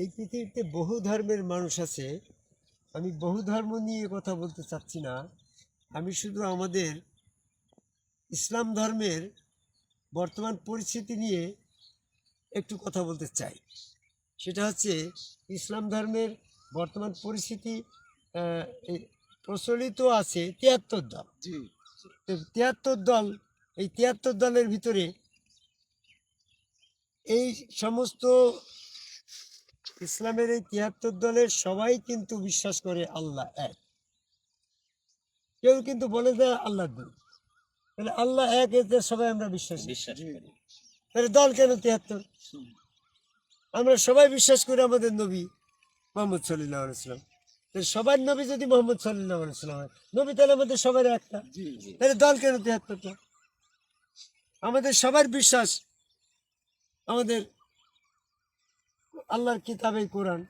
এই পৃথিবীতে বহু ধর্মের মানুষ আছে। আমি বহু ধর্ম নিয়ে কথা বলতে চাচ্ছি না। আমি শুধু আমাদের ইসলাম ধর্মের বর্তমান পরিস্থিতি নিয়ে একটু কথা বলতে চাই। সেটা হচ্ছে ইসলাম ধর্মের বর্তমান পরিস্থিতি প্রচলিত আছে তিয়াত্তর দল। তিয়াত্তর দল এই তিয়াত্তর দলের ভিতরে এই সমস্ত ইসলামের এই তিয়াত্তর দলের সবাই কিন্তু বিশ্বাস করে আল্লাহ এক। কেউ কিন্তু বলে যে আল্লাহ দুই। তাহলে আল্লাহ এক এতে সবাই আমরা বিশ্বাস। বিশ্বাস করি। তাহলে দল কেন তিয়াত্তর? আমরা সবাই বিশ্বাস করি আমাদের নবী মোহাম্মদ সাল্লাহ ইসলাম তাহলে সবার নবী যদি মোহাম্মদ সাল্লাহ ইসলাম হয় নবী তাহলে আমাদের সবার একটা। তাহলে দল কেন তিয়াত্তরটা? আমাদের সবার বিশ্বাস আমাদের আল্লাহর কিতাবে কোরআন।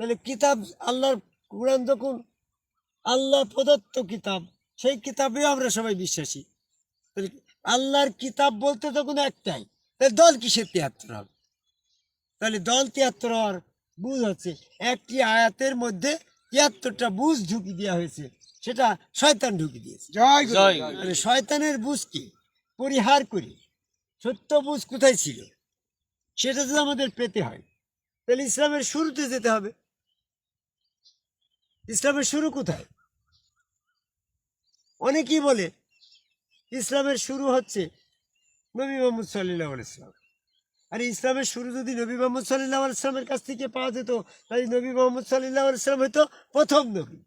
তাহলে কিতাব আল্লাহর কোরআন যখন আল্লাহ প্রদত্ত কিতাব সেই কিতাবেও আমরা সবাই বিশ্বাসী। তাহলে আল্লাহর কিতাব বলতে তখন একটাই। তাহলে দল কিসের তিয়াত্তর হবে? তাহলে দল তিয়াত্তর হওয়ার বুঝ হচ্ছে একটি আয়াতের মধ্যে তিয়াত্তরটা বুঝ ঢুকি দেওয়া হয়েছে সেটা শয়তান ঢুকি দিয়েছে। জয় গুরু। জয় শয়তানের বুঝকে পরিহার করি। সত্য বুঝ কোথায় ছিল? সেটা তো আমাদের পেতে হয় তাহলে ইসলামের শুরুতে যেতে হবে। ইসলামের শুরু কোথায়? অনেকেই বলে ইসলামের শুরু হচ্ছে নবী মোহাম্মদ সাল্লাহ ইসলাম আর ইসলামের শুরু যদি নবী মোহাম্মদ সাল্লাহ ইসলামের কাছ থেকে পাওয়া যেত তাই নবী মোহাম্মদ সাল্লাহ ইসলাম হয়তো প্রথম নবী।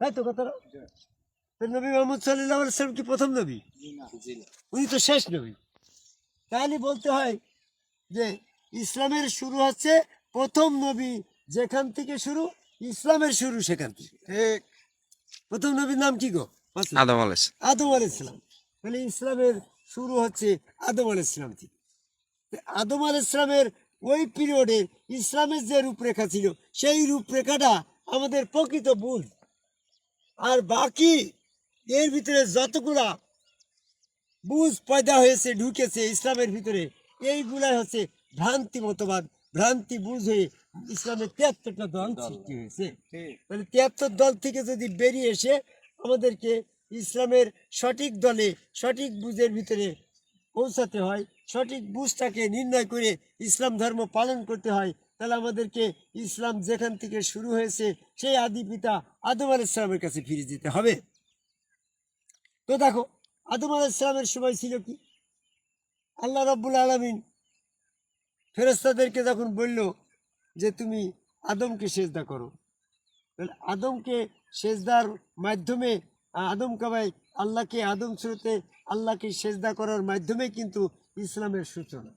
তাই তো কথাটা? নবী মোহাম্মদ সাল্লাহ সাল্লাম কি প্রথম নবী? উনি তো শেষ নবী। তাহলে বলতে হয় যে ইসলামের শুরু হচ্ছে প্রথম নবী যেখান থেকে শুরু ইসলামের শুরু সেখান থেকে। ঠিক। প্রথম নবীর নাম কি গো? আদম আদম আলাইসালাম তাহলে ইসলামের শুরু হচ্ছে আদম আলাইসালাম থেকে। তো আদম আলাইসালামের ওই পিরিয়ডে ইসলামের যে রূপরেখা ছিল সেই রূপরেখাটা আমাদের প্রকৃত ভুল। আর বাকি এর ভিতরে যতগুলা বুঝ পয়দা হয়েছে ঢুকেছে ইসলামের ভিতরে এইগুলাই হচ্ছে ভ্রান্তি মতবাদ ভ্রান্তি বুঝে ইসলামের তিয়াত্তরটা দল সৃষ্টি হয়েছে। মানে তিয়াত্তর দল থেকে যদি বেরিয়ে এসে আমাদেরকে ইসলামের সঠিক দলে সঠিক বুঝের ভিতরে পৌঁছাতে হয় সঠিক বুঝটাকে নির্ণয় করে ইসলাম ধর্ম পালন করতে হয় তাহলে আমাদেরকে ইসলাম যেখান থেকে শুরু হয়েছে সেই আদি পিতা আদম আল ইসলামের কাছে ফিরে যেতে হবে। তো দেখো আদম আল ইসলামের সময় ছিল কি? আল্লাহ রব্বুল আলমিন ফেরেস্তাদেরকে যখন বলল যে তুমি আদমকে সেজদা করো তাহলে আদমকে সেজদার মাধ্যমে আদম কাবাই আল্লাহকে আদম স্রোতে আল্লাহকে সেজদা করার মাধ্যমে কিন্তু ইসলামের সূচনা।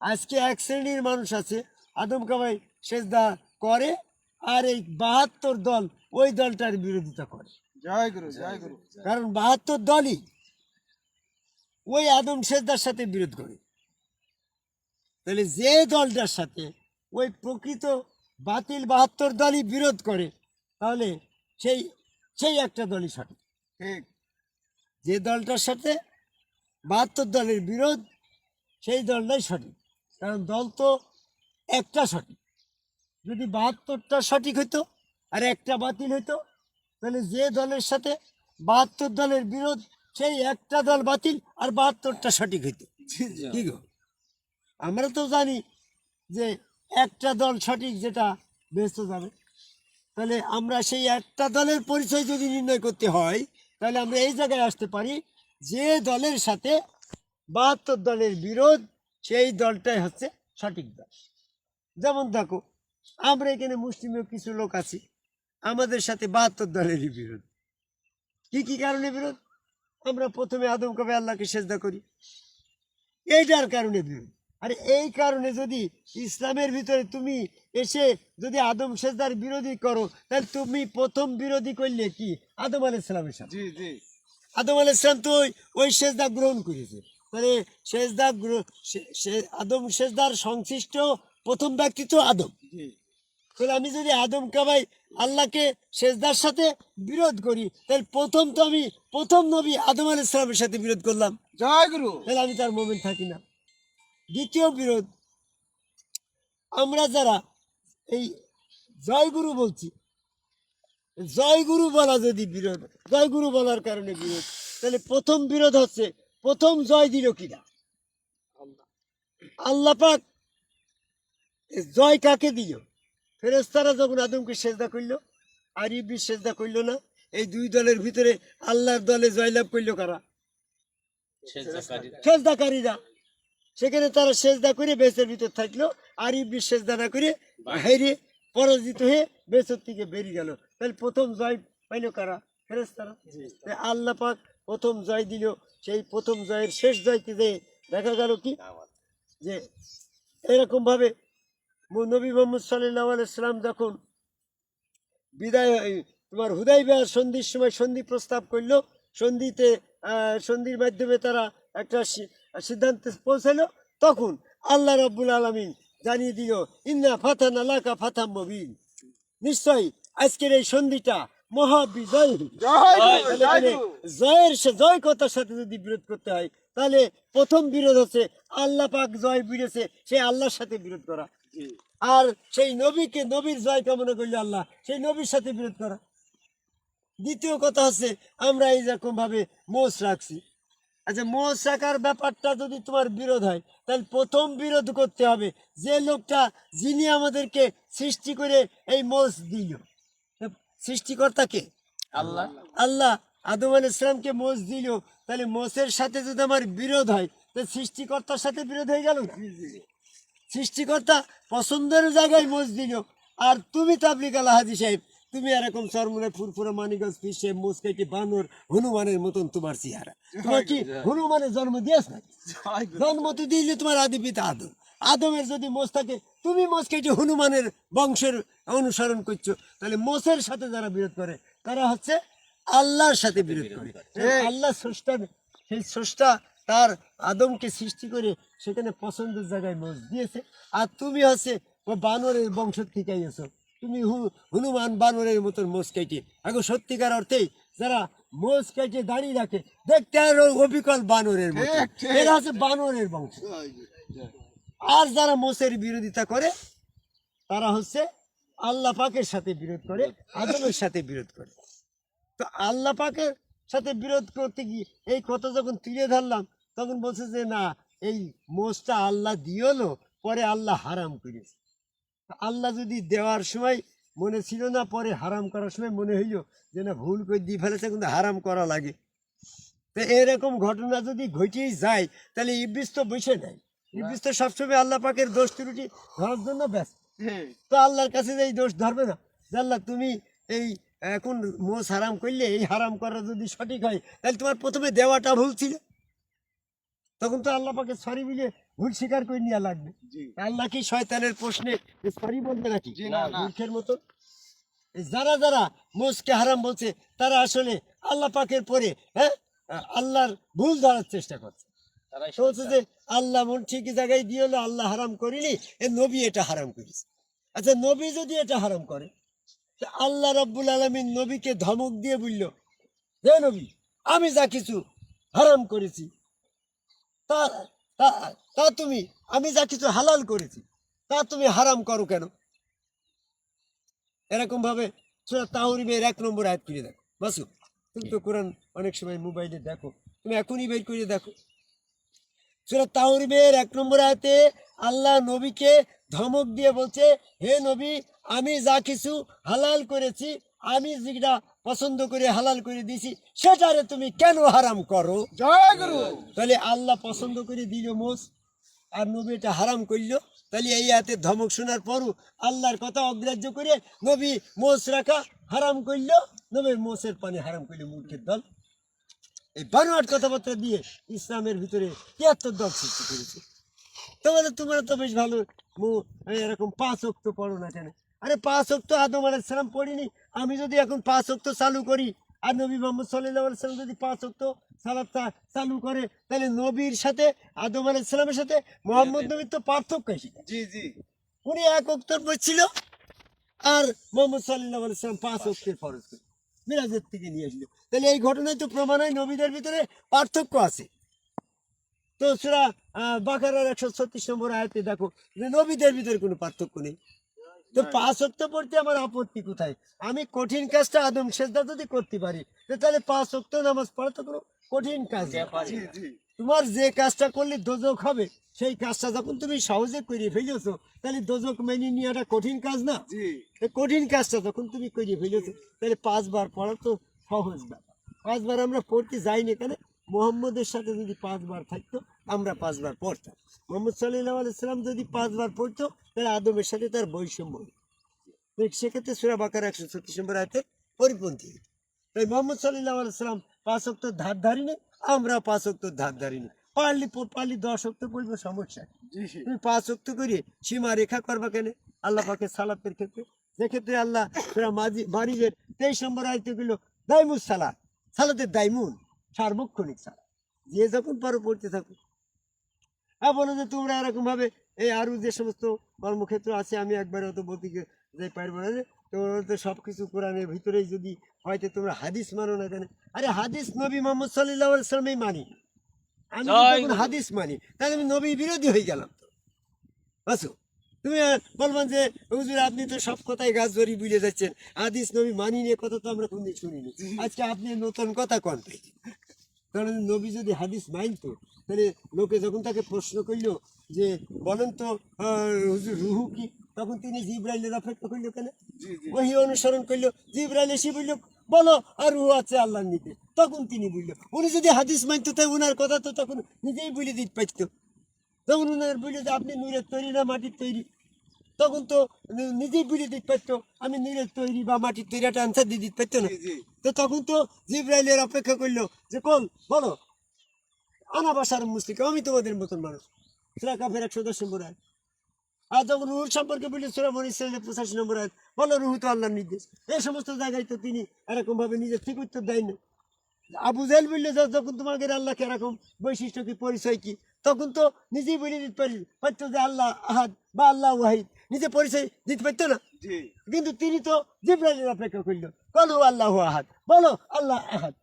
আজকে এক শ্রেণির মানুষ আছে আদম কাবাই সেজদা করে আর এই বাহাত্তর দল ওই দলটার বিরোধিতা করে। কারণ বাহাত্তর দলই ওই আদম সেজদার সাথে বিরোধ করে। তাহলে যে দলটার সাথে ওই প্রকৃত বাতিল বাহাত্তর দলই বিরোধ করে তাহলে সেই সেই একটা দলই সঠিক। ঠিক। যে দলটার সাথে বাহাত্তর দলের বিরোধ সেই দলটাই সঠিক। কারণ দল তো একটা সঠিক। যদি বাহাত্তরটা সঠিক হতো আর একটা বাতিল হতো তাহলে যে দলের সাথে বাহাত্তর দলের বিরোধ সেই একটা দল বাতিল আর বাহাত্তরটা সঠিক হইতো। কি গো? আমরা তো জানি যে একটা দল সঠিক যেটা বেঁচতে যাবে। তাহলে আমরা সেই একটা দলের পরিচয় যদি নির্ণয় করতে হয় তাহলে আমরা এই জায়গায় আসতে পারি যে দলের সাথে বাহাত্তর দলের বিরোধ সেই দলটাই হচ্ছে সঠিক দল। যেমন দেখো আমরা এখানে মুসলিমের কিছু লোক আছি আমাদের সাথে বাহাত্তর দলেরই বিরোধ। কি কি কারণে বিরোধ? আমরা প্রথমে আদম কবে আল্লাহকে সেজদা করি। এইটার কারণে বিরোধ আর এই কারণে যদি ইসলামের ভিতরে তুমি এসে যদি আদম সেজদার বিরোধী করো তাহলে তুমি প্রথম বিরোধী করলে কি? আদম আলাহ ইসলামের সাথে। আদম আলাহ ইসলাম তো ওই সেজদা গ্রহণ করেছে। মানে সেজদা আদম সেজদার সংশ্লিষ্ট প্রথম ব্যক্তি তো আদম। তাহলে আমি যদি আদম কাবাই আল্লাহকে সেজদার সাথে বিরোধ করি তাহলে প্রথম তো আমি প্রথম নবী আদম আলাহ ইসলামের সাথে বিরোধ করলাম। জয় গুরু। তাহলে আমি তার মোমেন্ট থাকি না। দ্বিতীয় বিরোধ আমরা যারা এই জয়গুরু বলছি জয়গুরু বলা যদি বিরোধ জয়গুরু বলার কারণে বিরোধ তাহলে প্রথম বিরোধ হচ্ছে প্রথম জয় দিল কিনা? আল্লাহ। পাক জয় কাকে দিল? ফেরেস্তারা যখন আদমকে সেজদা করল আর ইবলিস সেজদা করল না এই দুই দলের ভিতরে আল্লাহর দলে জয়লাভ করল কারা? সেজদাকারীরা। সেখানে তারা সেজদা করে বেচের ভিতর থাকল আর ইবলিস সেজদা না করে বাইরে পরাজিত হয়ে বেচর থেকে বেরিয়ে গেল। তাহলে প্রথম জয় পাইল কারা? ফেরেস্তারা আল্লাহ পাক প্রথম জয় দিল সেই প্রথম জয়ের শেষ জয়তে যে দেখা গেল কি? যে এরকম ভাবে মু- নবী মোহাম্মদ সাল্লাহ আলাইসাল্লাম যখন বিদায় তোমার হুদাই বিহার সন্ধির সময় সন্ধি প্রস্তাব করল সন্ধিতে সন্ধির মাধ্যমে তারা একটা সিদ্ধান্তে পৌঁছালো তখন আল্লাহ রব্বুল আলমিন জানিয়ে দিল ইন্না ফাতান আলাকা ফাতাম মবিন নিশ্চয়ই আজকের এই সন্ধিটা মহাবিজয়। জয়ের সে জয় কথার সাথে যদি বিরোধ করতে হয় তাহলে প্রথম বিরোধ হচ্ছে আল্লাহ পাক জয় বিরেছে সে আল্লাহর সাথে বিরোধ করা আর সেই নবীকে নবীর জয় কামনা করলে আল্লাহ। সেই নবীর সাথে বিরোধ করা। দ্বিতীয় কথা হচ্ছে আমরা এই রকম ভাবে মোষ রাখছি। আচ্ছা মোষ রাখার ব্যাপারটা যদি তোমার বিরোধ হয় তাহলে প্রথম বিরোধ করতে হবে যে লোকটা যিনি আমাদেরকে সৃষ্টি করে এই মোষ দিল। সৃষ্টিকর্তাকে আল্লাহ। আল্লাহ। আদম আল ইসলামকে মোষ দিল। তাহলে মোষের সাথে যদি আমার বিরোধ হয় তো সৃষ্টিকর্তার সাথে বিরোধ হয়ে গেল? সৃষ্টিকর্তা পছন্দের জায়গায় দিল আর তুমি তাবলিক আল্লাহ হাজি সাহেব তুমি এরকম চরমুনে ফুরফুরে মানিগঞ্জ পিসে মোষ কেটে বানর হনুমানের মতন তোমার চেহারা। তোমার কি হনুমানের জন্ম দিয়েছ না জন্ম তো দিলে তোমার আদি পিতা আদম। আদমের যদি মোষ থাকে তুমি মোষ কেটে হনুমানের বংশের অনুসরণ করছ। তাহলে মোষের সাথে যারা বিরোধ করে তারা হচ্ছে আল্লাহর সাথে বিরোধ করে। আল্লাহ স্রষ্টা সেই স্রষ্টা তার আদমকে সৃষ্টি করে সেখানে পছন্দের জায়গায় মোষ দিয়েছে। আর তুমি হচ্ছে ও বানরের বংশ থেকে এসো তুমি হু- হনুমান বানরের মতন মোষ কেটে। এখন সত্যিকার অর্থেই যারা মোষ কেটে দাঁড়িয়ে রাখে দেখতে আর অবিকল বানরের মতো এরা হচ্ছে বানরের বংশ। আর যারা মোষের বিরোধিতা করে তারা হচ্ছে আল্লাহ পাকের সাথে বিরোধ করে আদমের সাথে বিরোধ করে। তো আল্লাহ পাকের সাথে বিরোধ করতে গিয়ে এই কথা যখন তুলে ধরলাম তখন বলছে যে না এই মোষটা আল্লাহ দিয়েলো পরে আল্লাহ হারাম করেছে। আল্লাহ যদি দেওয়ার সময় মনে ছিল না পরে হারাম করার সময় মনে হইল যে না ভুল করে দিয়ে ফেলেছে কিন্তু হারাম করা লাগে। তো এরকম ঘটনা যদি ঘটেই যায় তাহলে ইবলিস তো বসে নেয় ইবলিস তো সবসময় আল্লাহ পাকের দোষ ত্রুটি ধরার জন্য ব্যস্ত। তো আল্লাহর কাছে যে এই দোষ ধরবে না। আল্লাহ তুমি এই এখন মোষ হারাম করলে এই হারাম করা যদি সঠিক হয় তাহলে তোমার প্রথমে দেওয়াটা ভুল ছিল। তখন তো আল্লাহ পাকে সরি মিলে ভুল স্বীকার করে নেওয়া লাগবে। আল্লাহ কি শয়তানের প্রশ্নে সরি বলবে নাকি? মূর্খের মতো। যারা যারা মোষকে হারাম বলছে তারা আসলে আল্লাহ পাকের পরে হ্যাঁ? আল্লাহর ভুল ধরার চেষ্টা করছে। হচ্ছে যে আল্লাহ মন ঠিকই জায়গায় দিয়ে হলো আল্লাহ হারাম করিনি এ নবী এটা হারাম করেছে। আচ্ছা নবী যদি এটা হারাম করে আল্লাহ রব্বুল আলমিন নবীকে ধমক দিয়ে বলল হে নবী আমি যা কিছু হারাম করেছি তা, তা- তুমি, আমি যা কিছু হালাল করেছি, তা তুমি হারাম করো কেন? এরকম ভাবে তাহরিমের এক নম্বর আয়াত করে দেখো। বাসু তুমি তো কোরআন অনেক সময় মোবাইলে দেখো, তুমি এখনই বের করে দেখো। সুরা তাহরিমের এক নম্বর আয়াতে আল্লাহ নবীকে ধমক দিয়ে বলছে, হে নবী, আমি যা কিছু হালাল করেছি, আমি যেটা পছন্দ করে হালাল করে দিয়েছি সেটারে তুমি কেন হারাম করো? জয় গুরু। তাহলে আল্লাহ পছন্দ করে দিল মোষ আর নবী এটা হারাম করল। তাহলে এই হাতে ধমক শোনার পরও আল্লাহর কথা অগ্রাহ্য করে নবী মোষ রাখা হারাম করল নবীর মোষের পানি হারাম করল মূর্খের দল। এই বানোয়াট কথাবার্তা দিয়ে ইসলামের ভিতরে তিয়াত্তর দল সৃষ্টি করেছে। তোমাদের তোমরা তো বেশ ভালো মু- এরকম পাঁচ অক্ত পড়ো না কেন? আরে পাঁচ অক্ত আদম আলাইসালাম পড়িনি আমি যদি এখন পাঁচ অক্ত চালু করি আর নবী মোহাম্মদ সাল্লাহ সাল্লাম যদি পাঁচ অক্ত সালাদটা চালু করে তাহলে নবীর সাথে আদম আলাইসালামের সাথে মোহাম্মদ নবীর তো পার্থক্য সেটা জি জি। উনি এক অক্তর পড়ছিল আর মোহাম্মদ সাল্লাহ সাল্লাম পাঁচ অক্তের ফরজ করে মিরাজের থেকে নিয়ে আসলো। তাহলে এই ঘটনায় তো প্রমাণ হয় নবীদের ভিতরে পার্থক্য আছে। তো সুরা বাকারার একশো ছত্রিশ নম্বর আয়াতে দেখো নবীদের ভিতরে কোনো পার্থক্য নেই। তো পাঁচ অক্ট পড়তে আমার আপত্তি কোথায়? আমি কঠিন কাজটা আদম সেজদা যদি করতে পারি তাহলে পাঁচ অক্ট নামাজ পড়া তো কোনো কঠিন কাজ তোমার যে কাজটা করলে দোজক হবে সেই কাজটা যখন তুমি সহজে করে ফেলেছো তাহলে দোজক মেনে নেওয়াটা কঠিন কাজ না? কঠিন কাজটা যখন তুমি করে ফেলেছো তাহলে পাঁচবার পড়া তো সহজ ব্যাপার। পাঁচবার আমরা পড়তে যাইনি কেন? মোহাম্মদের সাথে যদি পাঁচবার থাকতো আমরা পাঁচবার পড়তাম। মোহাম্মদ সাল্লাহ আলাইসাল্লাম যদি পাঁচবার পড়তো তাহলে আদমের সাথে তার বৈষম্য হতো। সেক্ষেত্রে সুরা বাকার একশো ছত্রিশ নম্বর আয়তে পরিপন্থী। তাই মোহাম্মদ সাল্লাহ আলাইসাল্লাম পাঁচ অক্টর ধার ধারি নেই আমরা পাঁচ অক্টর ধার ধারি নেই পারলি পারলি দশ অক্ট পড়ব সমস্যা তুমি পাঁচ অক্ট করে সীমা রেখা করবা কেন? আল্লাহ পাকে সালাতের ক্ষেত্রে। সেক্ষেত্রে আল্লাহ সুরা মাঝি মারিজের তেইশ নম্বর আয়তে গুলো দাইমুস সালা সালাতের দাইমুন। সার্বক্ষণিক সালা যে যখন পারো পড়তে থাকো। হ্যাঁ বলো যে তোমরা এরকম ভাবে এই আরও যে সমস্ত কর্মক্ষেত্র আছে আমি একবার অত বলতে যাই পারব না যে তোমরা তো সব কিছু কোরআনের ভিতরেই যদি হয়তো তোমরা হাদিস মানো না কেন? আরে হাদিস নবী মোহাম্মদ সাল্লাহ সাল্লামই মানি। আমি। হাদিস মানি। তাহলে আমি নবী বিরোধী হয়ে গেলাম তো। আসো তুমি বলবেন যে হুজুর আপনি তো সব কথাই গাছ ধরি বুঝে যাচ্ছেন। হাদিস নবী মানি নিয়ে কথা তো আমরা কোনদিন শুনিনি। আজকে আপনি নতুন কথা কন। কারণ নবী যদি হাদিস মানতো তাহলে লোকে যখন তাকে প্রশ্ন করল যে বলেন তো হুজুর রুহু কি? তখন তিনি জিব্রাইলের অপেক্ষা করল কেন? ওই অনুসরণ করল। জিব্রাইল এসে বলল বলো আর রুহু আছে আল্লাহর নিতে তখন তিনি বলল উনি যদি হাদিস মানতো তাই উনার কথা তো তখন নিজেই বলে দিতে পারতো। তখন উনার বলল যে আপনি নুরের তৈরি না মাটির তৈরি তখন তো নিজেই বুঝে দিতে পারতো আমি নুরের তৈরি বা মাটির তৈরি একটা আনসার দিয়ে দিতে পারতো না তো তখন তো জিব্রাইলের অপেক্ষা করল যে কোন বলো আনা বাসার মুসলিম আমি তোমাদের মতন মানুষ। সুরা কাফের একশো দশ নম্বর আয় আর যখন রুহুর সম্পর্কে বলি সুরা মনি ইসলামের পঁচাশি নম্বর আয় বলো রুহু তো আল্লাহর নির্দেশ। এই সমস্ত জায়গায় তো তিনি এরকম ভাবে নিজের ঠিক উত্তর দেয় না আবু জাহেল বললে যখন তোমাদের আল্লাহকে এরকম বৈশিষ্ট্য কি পরিচয় কি? তখন তো নিজেই বলে দিতে পারি পারতো যে আল্লাহ আহাদ বা আল্লাহ ওয়াহিদ। নিজে পরিচয় দিতে পারতো না? কিন্তু তিনি তো জিব্রাইলের অপেক্ষা করল। বলো আল্লাহ আহাদ বলো আল্লাহ আহাদ।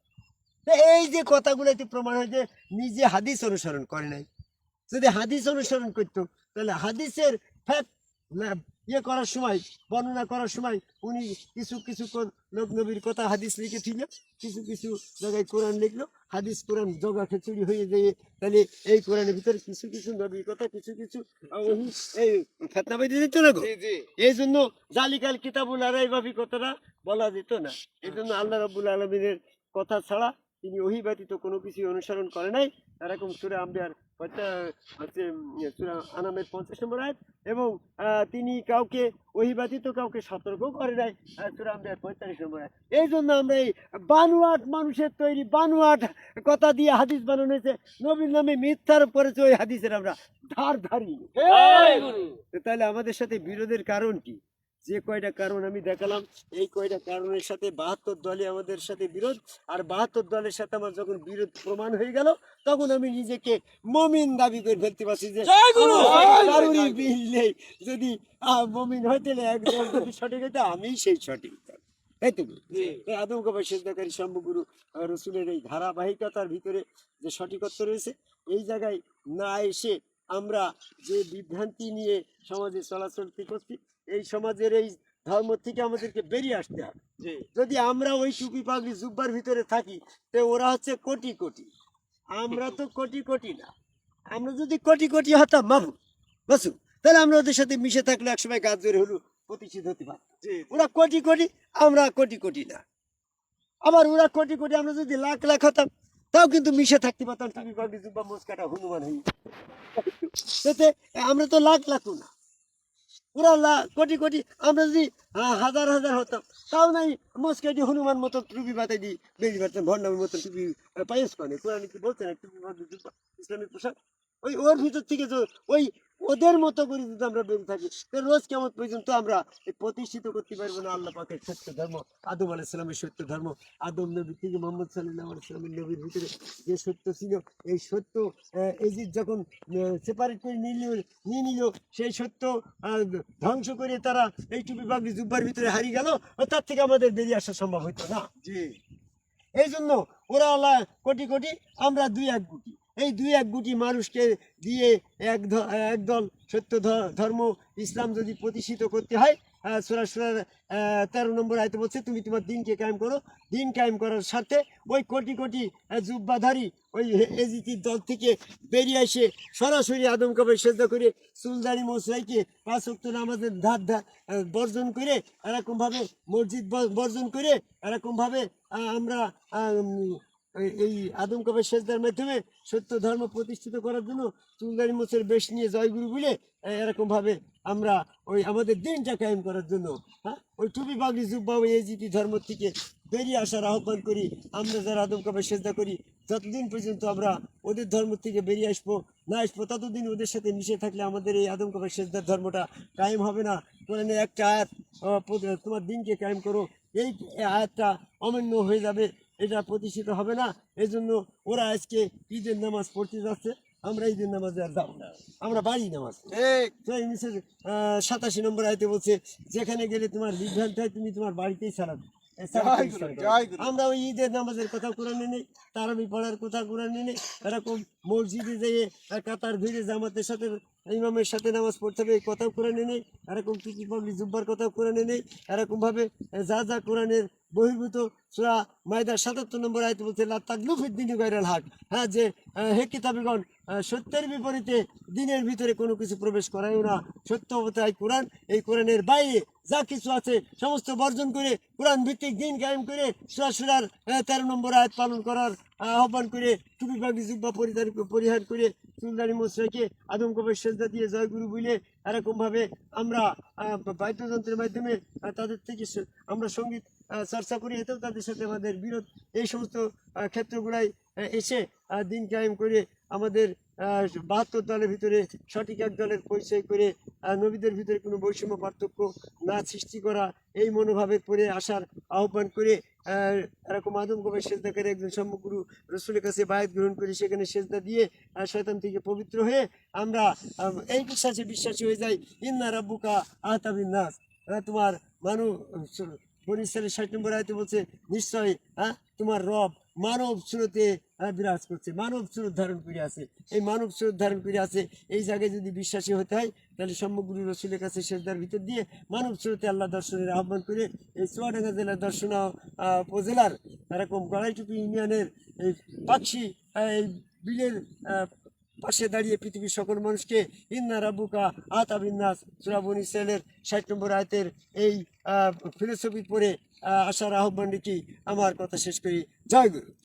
এই যে কথাগুলো এটি প্রমাণ হয় যে নিজে হাদিস অনুসরণ করে নাই। যদি হাদিস অনুসরণ করতো তাহলে হাদিসের ফ্যাক্ট ইয়ে করার সময় বর্ণনা করার সময় উনি কিছু কিছু লোক নবীর কথা হাদিস লিখেছিল কিছু কিছু জায়গায় কোরআন লিখলো হাদিস কোরআন জগা খিচুড়ি হয়ে যায় তাহলে এই কোরআনের ভিতরে কিছু কিছু নবীর কথা কিছু কিছু এই ফেতনা বেঁধে দিত না এই জন্য জালিকাল কিতাবুল আড়াই ভাবি কথাটা বলা যেত না। এই জন্য আল্লাহ রাবুল আলমিনের কথা ছাড়া তিনি ওহি ব্যতীত কোনো কিছু অনুসরণ করে নাই। এরকম সুরে আম্বিয়ার পঞ্চা- হচ্ছে উম, আনামের পঞ্চাশ নম্বর আয়াত এবং আহ, তিনি কাউকে ওহি ব্যতীত কাউকে সতর্ক করে নাই সূরা পঁয়তাল্লিশ নম্বর আয়াত এই জন্য আমরা এই বানুয়াট মানুষের তৈরি বানুয়াট কথা দিয়ে হাদিস বানানো হয়েছে। নবীর নামে মিথ্যার পরেছে ওই হাদিসের আমরা ধার ধারি। তাহলে আমাদের সাথে বিরোধের কারণ কি? যে কয়টা কারণ আমি দেখালাম এই কয়টা কারণের সাথে বাহাত্তর দলে আমাদের সাথে বিরোধ আর বাহাত্তর দলের সাথে আমার যখন বিরোধ প্রমাণ হয়ে গেল তখন আমি নিজেকে মমিন দাবি করে ফেলতে পারছি যে বিল নেই। যদি মমিন হইতে একদম যদি সঠিক হইতে আমি সেই সঠিক তাই তো এই আদম কবাই সেজদাকারী শম্ভুগুরু রসুলের এই ধারাবাহিকতার ভিতরে যে সঠিকত্ব রয়েছে এই জায়গায় না এসে আমরা যে বিভ্রান্তি নিয়ে সমাজে চলাচল করছি এই সমাজের এই ধর্ম থেকে আমাদেরকে বেরিয়ে আসতে হবে। যদি আমরা ওই টুপি পাগড়ি জুব্বার ভিতরে থাকি তো ওরা হচ্ছে কোটি কোটি। আমরা তো কোটি কোটি না। আমরা যদি কোটি কোটি হতাম মামু বসু তাহলে আমরা ওদের সাথে মিশে থাকলে একসময় গাছ জোরে হলো প্রতিষ্ঠিত হতে পারতাম। ওরা কোটি কোটি আমরা কোটি কোটি না। আবার ওরা কোটি কোটি আমরা যদি লাখ লাখ হতাম তাও কিন্তু মিশে থাকতে পারতাম টুপি পাগড়ি জুব্বা মুসকাটা হনুমান এতে আমরা তো লাখ লাখ না। লা- কোটি কোটি, আমরা যদি হাজার হাজার হতাম, তাও নাই মস্কাটি হনুমান মতো টুপি বাতাই দিই বেরিয়ে পারতাম ভণ্ডামের মতো টুপি পায়েস করে কোরআন কি বলছে না টুপি ইসলামিক পোশাক? ওই ওর ভিতর থেকে তো ওই ওদের মতো করে যদি আমরা বেরিয়ে থাকি তো রোজ কেমন পর্যন্ত আমরা প্রতিষ্ঠিত করতে পারব না আল্লাহ পাকের সত্য ধর্ম? আদম আলাহ ইসলামের সত্য ধর্ম। আদম নবী থেকে মোহাম্মদ সাল্লাহ ইসলামের নবীর ভিতরে যে সত্য ছিল এই সত্য আহ, এজিদ যখন সেপারেট করে নিয়ে নিল নিয়ে নিল সেই সত্য আহ, ধ্বংস করে তারা এই টুপি বাগড়ি জুব্বার ভিতরে হারিয়ে গেল তার থেকে আমাদের বেরিয়ে আসা সম্ভব হইতো না। এই জন্য ওরা আল্লাহ কোটি কোটি আমরা দুই এক কোটি এই দুই এক গুটি মানুষকে দিয়ে এক একদল সত্য ধর্ম ইসলাম যদি প্রতিষ্ঠিত করতে হয় সুরা সুরার তেরো নম্বর আয়তে বলছে তুমি তোমার দিনকে কায়েম করো। দিন কায়েম করার সাথে ওই কোটি কোটি আহ, জুব্বাধারী ওই এজিতির দল থেকে বেরিয়ে এসে সরাসরি আদম কবে সেদ্ধ করে চুলদারি মশলাইকে পাঁচ অক্ট নামাজের ধার ধার বর্জন করে এরকমভাবে মসজিদ বর্জন করে এরকমভাবে আমরা এই- আদম কবে সেজদার মাধ্যমে সত্য ধর্ম প্রতিষ্ঠিত করার জন্য চুলদারি মোছের বেশ নিয়ে জয়গুরু বলে এরকম ভাবে আমরা ওই আমাদের দিনটা কায়েম করার জন্য হ্যাঁ? ওই টুপি বাগরি জুব্বা ওই এজিপি ধর্ম থেকে বেরিয়ে আসার আহ্বান করি। আমরা যারা আদম কবে সেজদা করি, যতদিন পর্যন্ত আমরা ওদের ধর্ম থেকে বেরিয়ে আসব, না আসব, ততদিন ওদের সাথে মিশে থাকলে আমাদের এই আদম কবে সেজদার ধর্মটা কায়েম হবে না। কোরআনে একটা আয়াত তোমার দিনকে কায়েম করো। এই আয়াতটা অমান্য হয়ে যাবে। এটা প্রতিষ্ঠিত হবে না। এই জন্য ওরা আজকে ঈদের নামাজ পড়তে যাচ্ছে। আমরা ঈদের নামাজে আর যাব না। আমরা বাড়ি নামাজ সাতাশি নম্বর আয়তে বলছে যেখানে গেলে তোমার বিভ্রান্ত হয় তুমি তোমার বাড়িতেই সারাবে। আমরা ওই ঈদের নামাজের কথা কোরআনে নেই তারাবি পড়ার কথা কোরআনে নেই এরকম মসজিদে যেয়ে কাতার ভিড়ে জামাতের সাথে ইমামের সাথে নামাজ পড়তে হবে এই কথাও কোরআনে নেই এরকম টুকি পাবলি জুব্বার কথাও কোরআনে নেই এরকম ভাবে যা যা কোরআনের বহির্ভূত সুরা মায়দার সাতাত্তর নম্বর আয়তে বলছে লাতাকলুফির দিন গাইরাল হাক হ্যাঁ যে হে কিতাবিগণ সত্যের বিপরীতে দিনের ভিতরে কোনো কিছু প্রবেশ করায়ও না। সত্য অবতায় কোরআন এই কোরআনের বাইরে যা কিছু আছে সমস্ত বর্জন করে কোরআন ভিত্তিক দিন কায়েম করে সুরা সুরার আহ, তেরো নম্বর আয়াত পালন করার আহ, আহ্বান করে টুপি পাগি জুব্বা পরিধান পরিহার করে চুলদারি মোসরাকে আদম কবের সেজদা দিয়ে জয়গুরু বলে এরকমভাবে আমরা বাদ্যযন্ত্রের মাধ্যমে তাদের থেকে আমরা সংগীত চর্চা করি এতেও তাদের সাথে আমাদের বিরোধ। এই সমস্ত ক্ষেত্রগুলাই এসে দিন কায়েম করে আমাদের বাহাত্তর দলের ভিতরে সঠিক এক দলের পরিচয় করে নবীদের ভিতরে কোনো বৈষম্য পার্থক্য না সৃষ্টি করা, এই মনোভাবের পরে আসার আহ্বান করে এরকম আদম কবে সেজদা করে একজন সম্মুগুরু রসুলের কাছে বায়াত গ্রহণ করে সেখানে সেজদা দিয়ে শয়তান থেকে পবিত্র হয়ে আমরা এই বিশ্বাসে বিশ্বাসী হয়ে যাই, ইন্না রাব্বুকা আহতাবিন নাস তোমার মানু বনিসালের ষাট নম্বর আয়তে বলছে নিশ্চয় হ্যাঁ তোমার রব মানব স্রোতে বিরাজ করছে মানব স্রোত ধারণ করে আছে। এই মানব স্রোত ধারণ করে আছে এই জায়গায় যদি বিশ্বাসী হতে হয় তাহলে সম্মগুরু রসুলের কাছে শেষদার ভিতর দিয়ে মানব স্রোতে আল্লাহ দর্শনের আহ্বান করে এই চুয়াডাঙ্গা জেলার দর্শন উপজেলার এরকম গড়াইটুপি ইউনিয়নের এই পাখি এই বিলের পাশে দাঁড়িয়ে পৃথিবীর সকল মানুষকে ইন্না রাবুকা আতাবিন্নাস সুরাবনি সেলের ষাট নম্বর আয়তের এই ফিলোসফি আহ, আসার আহ্বান রেখে আমার কথা শেষ করি। জয় গুরু।